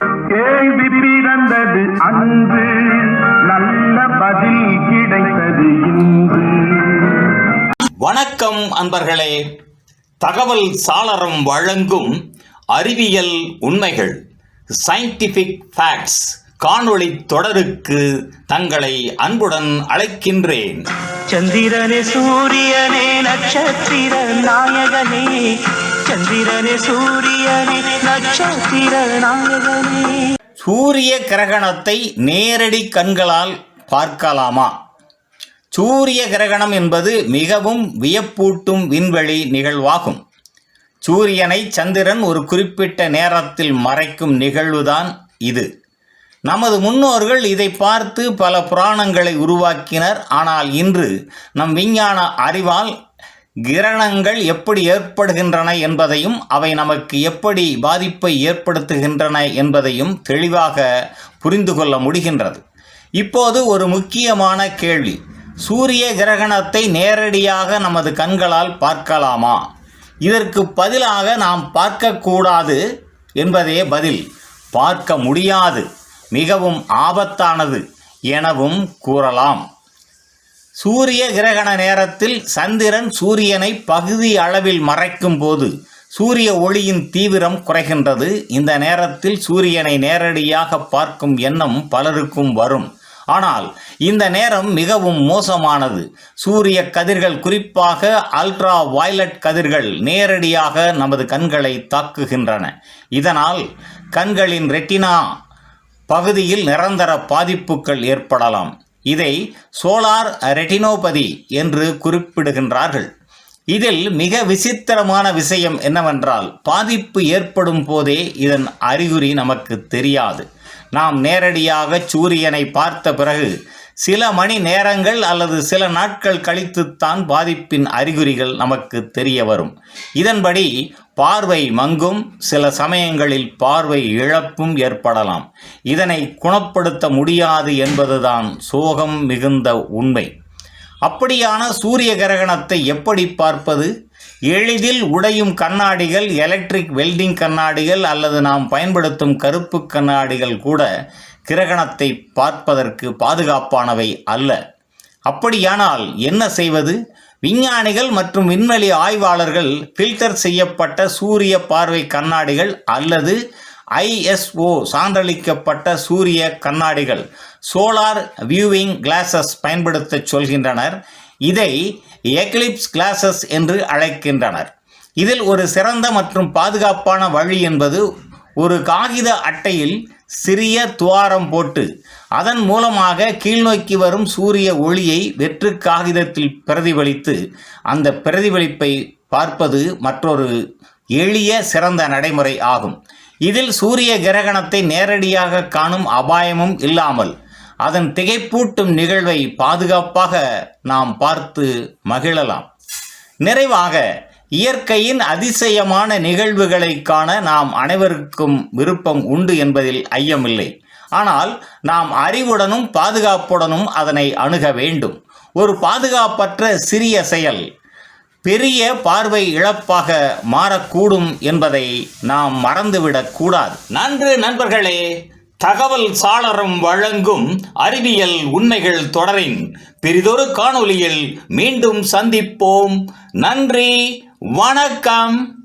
கேள்வி பிறந்தது அன்று நல்ல பதில் கிடைத்தது இன்று. வணக்கம் அன்பர்களே. தகவல் சாளரம் வழங்கும் அறிவியல் உண்மைகள் சயின்டிஃபிக் ஃபேக்ட்ஸ் காணொளி தொடருக்கு தங்களை அன்புடன் அழைக்கின்றேன். சந்திரனே சூரியனே நட்சத்திர நாயகனே சந்திரனே சூரியனே நட்சத்திர நாயகனே. சூரிய கிரகணத்தை நேரடி கண்களால் பார்க்கலாமா? சூரிய கிரகணம் என்பது மிகவும் வியப்பூட்டும் விண்வெளி நிகழ்வாகும். சூரியனை சந்திரன் ஒரு குறிப்பிட்ட நேரத்தில் மறைக்கும் நிகழ்வுதான் இது. நமது முன்னோர்கள் இதை பார்த்து பல புராணங்களை உருவாக்கினர். ஆனால் இன்று நம் விஞ்ஞான அறிவால் கிரணங்கள் எப்படி ஏற்படுகின்றன என்பதையும் அவை நமக்கு எப்படி பாதிப்பை ஏற்படுத்துகின்றன என்பதையும் தெளிவாக புரிந்து கொள்ள முடிகின்றது. இப்போது ஒரு முக்கியமான கேள்வி. சூரிய கிரகணத்தை நேரடியாக நமது கண்களால் பார்க்கலாமா? இதற்கு பதிலாக நாம் பார்க்கக்கூடாது என்பதே பதில். பார்க்க முடியாது. மிகவும் ஆபத்தானது எனவும் கூறலாம். சூரிய கிரகண நேரத்தில் சந்திரன் சூரியனை பகுதி அளவில் மறைக்கும் போது சூரிய ஒளியின் தீவிரம் குறைகின்றது. இந்த நேரத்தில் சூரியனை நேரடியாக பார்க்கும் எண்ணம் பலருக்கும் வரும். ஆனால் இந்த நேரம் மிகவும் மோசமானது. சூரிய கதிர்கள் குறிப்பாக அல்ட்ரா வயலட் கதிர்கள் நேரடியாக நமது கண்களை தாக்குகின்றன. இதனால் கண்களின் ரெட்டினா பகுதியில் நிரந்தர பாதிப்புகள் ஏற்படலாம். இதை சோலார் ரெட்டினோபதி என்று குறிப்பிடுகின்றார்கள். இதில் மிக விசித்திரமான விஷயம் என்னவென்றால் பாதிப்பு ஏற்படும் போதே இதன் அறிகுறி நமக்கு தெரியாது. நாம் நேரடியாக சூரியனை பார்த்த பிறகு சில மணி நேரங்கள் அல்லது சில நாட்கள் கழித்துத்தான் பாதிப்பின் அறிகுறிகள் நமக்கு தெரிய வரும். இதன்படி பார்வை மங்கும் சில சமயங்களில் பார்வை இழப்பும் ஏற்படலாம். இதனை குணப்படுத்த முடியாது என்பதுதான் சோகம் மிகுந்த உண்மை. அப்படியான சூரிய கிரகணத்தை எப்படி பார்ப்பது? எளிதில் உடையும் கண்ணாடிகள் எலக்ட்ரிக் வெல்டிங் கண்ணாடிகள் அல்லது நாம் பயன்படுத்தும் கருப்பு கண்ணாடிகள் கூட கிரகணத்தை பார்ப்பதற்கு பாதுகாப்பானவை அல்ல. அப்படியானால் என்ன செய்வது? விஞ்ஞானிகள் மற்றும் விண்வெளி ஆய்வாளர்கள் ஃபில்டர் செய்யப்பட்ட சூரிய பார்வை கண்ணாடிகள் அல்லது ஐஎஸ்ஓ சான்றளிக்கப்பட்ட சூரிய கண்ணாடிகள் சோலார் வியூவிங் கிளாஸஸ் பயன்படுத்தச் சொல்கின்றனர். இதை எக்லிப்ஸ் கிளாஸஸ் என்று அழைக்கின்றனர். இதில் ஒரு சிறந்த மற்றும் பாதுகாப்பான வழி என்பது ஒரு காகித அட்டையில் சிறிய துவாரம் போட்டு அதன் மூலமாக கீழ்நோக்கி வரும் சூரிய ஒளியை வெற்று காகிதத்தில் பிரதிபலித்து அந்த பிரதிபலிப்பை பார்ப்பது மற்றொரு எளிய சிறந்த நடைமுறை ஆகும். இதில் சூரிய கிரகணத்தை நேரடியாக காணும் அபாயமும் இல்லாமல் அதன் திகைப்பூட்டும் நிகழ்வை பாதுகாப்பாக நாம் பார்த்து மகிழலாம். நிறைவாக இயற்கையின் அதிசயமான நிகழ்வுகளை காண நாம் அனைவருக்கும் விருப்பம் உண்டு என்பதில் ஐயமில்லை. ஆனால் நாம் அறிவுடனும் பாதுகாப்புடனும் அதனை அணுக வேண்டும். ஒரு பாதுகாப்பற்ற சிறிய செயல் பெரிய பார்வை இழப்பாக மாறக்கூடும் என்பதை நாம் மறந்துவிடக் கூடாது. நன்று நண்பர்களே தகவல் சாளரம் வழங்கும் அறிவியல் உண்மைகள் தொடரின் பெரிதொரு காணொளியில் மீண்டும் சந்திப்போம். நன்றி வணக்கம்.